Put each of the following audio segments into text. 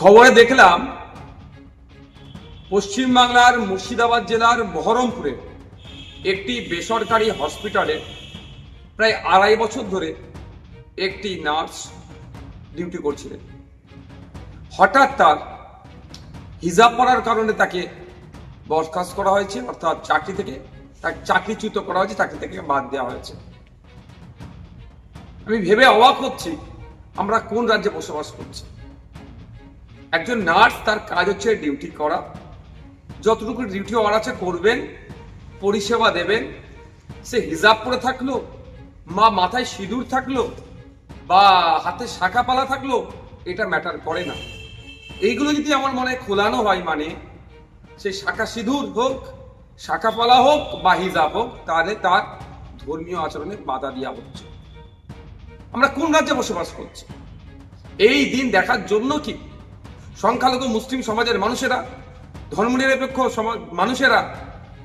খবরে দেখলাম পশ্চিমবাংলার মুর্শিদাবাদ জেলার বহরমপুরে একটি বেসরকারি হসপিটালে প্রায় আড়াই বছর ধরে একটি নার্স ডিউটি করছিলেন। হঠাৎ তার হিজাব পড়ার কারণে তাকে বরখাস্ত করা হয়েছে, অর্থাৎ চাকরি থেকে তার চাকরিচ্যুত করা হয়েছে চাকরি থেকে বাদ দেওয়া হয়েছে। আমি ভেবে অবাক হচ্ছি আমরা কোন রাজ্যে বসবাস করছি। একজন নার্স তার কাজ হচ্ছে ডিউটি করা। যতটুকু ডিউটি ওর আছে করবেন, পরিষেবা দেবেন, সে হিজাব পরে থাকল, মা মাথায় সিঁদুর থাকল, বা হাতে শাখা পালা থাকল, এটা ম্যাটার করে না। এইগুলো যদি আমার মনে খোলানো হয় মানে সে শাখা সিঁদুর হোক শাখা পালা হোক, বা হিজাব হোক, তাহলে তার ধর্মীয় আচরণে বাধা দেওয়া হচ্ছে। আমরা কোন রাজ্যে বসবাস করছি? এই দিন দেখার জন্য কি? সংখ্যালঘু মুসলিম সমাজের মানুষেরা, ধর্মনিরপেক্ষ সমাজ, মানুষেরা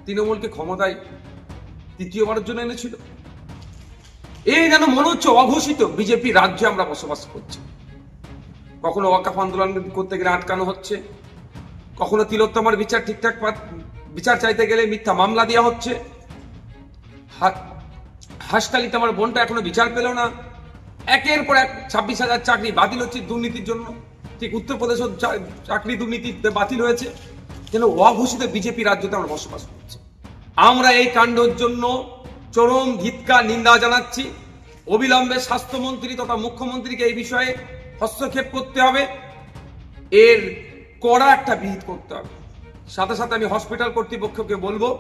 তৃণমূলকে ক্ষমতায় তৃতীয়বারের জন্য এনেছিল। এই যেন মনে হচ্ছে অঘোষিত বিজেপি রাজ্যে আমরা বসবাস করছি। কখনো ওয়াকাফ আন্দোলন করতে গেলে আটকানো হচ্ছে। কখনো তিলোত্তমার বিচার ঠিকঠাক বিচার চাইতে গেলে মিথ্যা মামলা দেওয়া হচ্ছে। হাসকালিতে আমার বোনটা এখনও বিচার পেল না। একের পর এক ছাব্বিশ হাজার চাকরি বাতিল হচ্ছে দুর্নীতির জন্য। ঠিক উত্তরপ্রদেশের চা- চাকরি দুর্নীতিতে বাতিল হয়েছে। যেন অঘোষিত বিজেপি রাজ্যতে আমরা বসবাস করছি। আমরা এই কাণ্ডের জন্য চরম ধিৎকার নিন্দা জানাচ্ছি। অবিলম্বে স্বাস্থ্যমন্ত্রী তথা মুখ্যমন্ত্রীকে এই বিষয়ে হস্তক্ষেপ করতে হবে। এর কড়া একটা বিহিত করতে হবে। সাথে সাথে আমি হসপিটাল কর্তৃপক্ষকে বলব,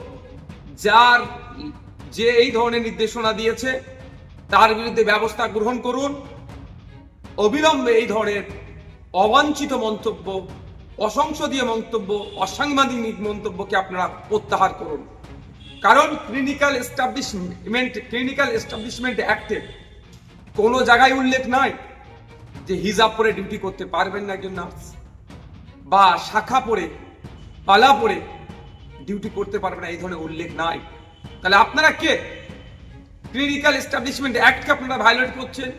যার যে এই ধরনের নির্দেশনা দিয়েছে, তার বিরুদ্ধে ব্যবস্থা গ্রহণ করুন। অবিলম্বে এই ধরনের অবাঞ্ছিত মন্তব্য অসংসদীয় মন্তব্য, অসাংবাদিক মন্তব্যকে আপনারা প্রত্যাহার করুন। কারণ ক্লিনিক্যাল এস্টাবলিশমেন্ট ক্লিনিক্যাল এস্টাবলিশমেন্ট অ্যাক্টে কোনো জায়গায় উল্লেখ নাই যে হিজাব পরে ডিউটি করতে পারবেন না একজন নার্স বা শাখা পরে, পালা পরে ডিউটি করতে পারবেন না, এই ধরনের উল্লেখ নাই। তাহলে আপনারা কে? ক্লিনিক্যাল এস্টাবলিশমেন্ট অ্যাক্টকে আপনারা ভায়োলেট করছেন?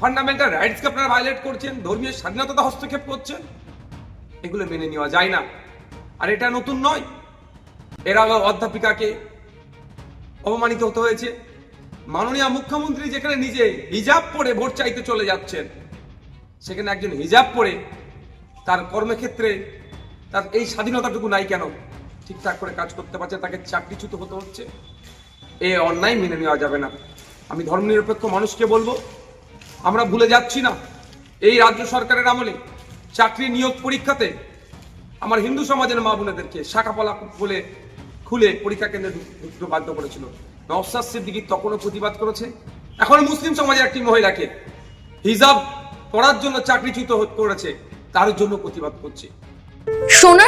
ফান্ডামেন্টাল রাইটসকে আপনারা ভায়োলেট করছেন, ধর্মীয় স্বাধীনতা হস্তক্ষেপ করছেন, এগুলো মেনে নেওয়া যায় না। আর এটা নতুন নয়। এর আগে অধ্যাপিকাকে অপমানিত হতে হয়েছে। মাননীয় মুখ্যমন্ত্রী যেখানে নিজে হিজাব পরে ভোট চাইতে চলে যাচ্ছেন, সেখানে একজন হিজাব পরে তার কর্মক্ষেত্রে তার এই স্বাধীনতাটুকু নাই কেন? ঠিকঠাক করে কাজ করতে পারছে, তাকে চাকরিচ্যুত হতে হচ্ছে। এ অন্যায় মেনে নেওয়া যাবে না। আমি ধর্মনিরপেক্ষ মানুষকে বলব আমরা ভুলে যাচ্ছি না। এই রাজ্য সরকারের আমলে চাকরি নিয়োগ পরীক্ষাতে আমার হিন্দু সমাজের মা বোনেদেরকে শাখাপলা বলে খুলে পরীক্ষা কেন্দ্রে ঢুকতে বাধ্য করেছিল। নওসাদ সিদ্দিকি তখনও প্রতিবাদ করেছে। এখন মুসলিম সমাজের একটি মহিলাকে হিজাব পড়ার জন্য চাকরিচ্যুত করেছে। তার জন্য প্রতিবাদ করছে। সোনার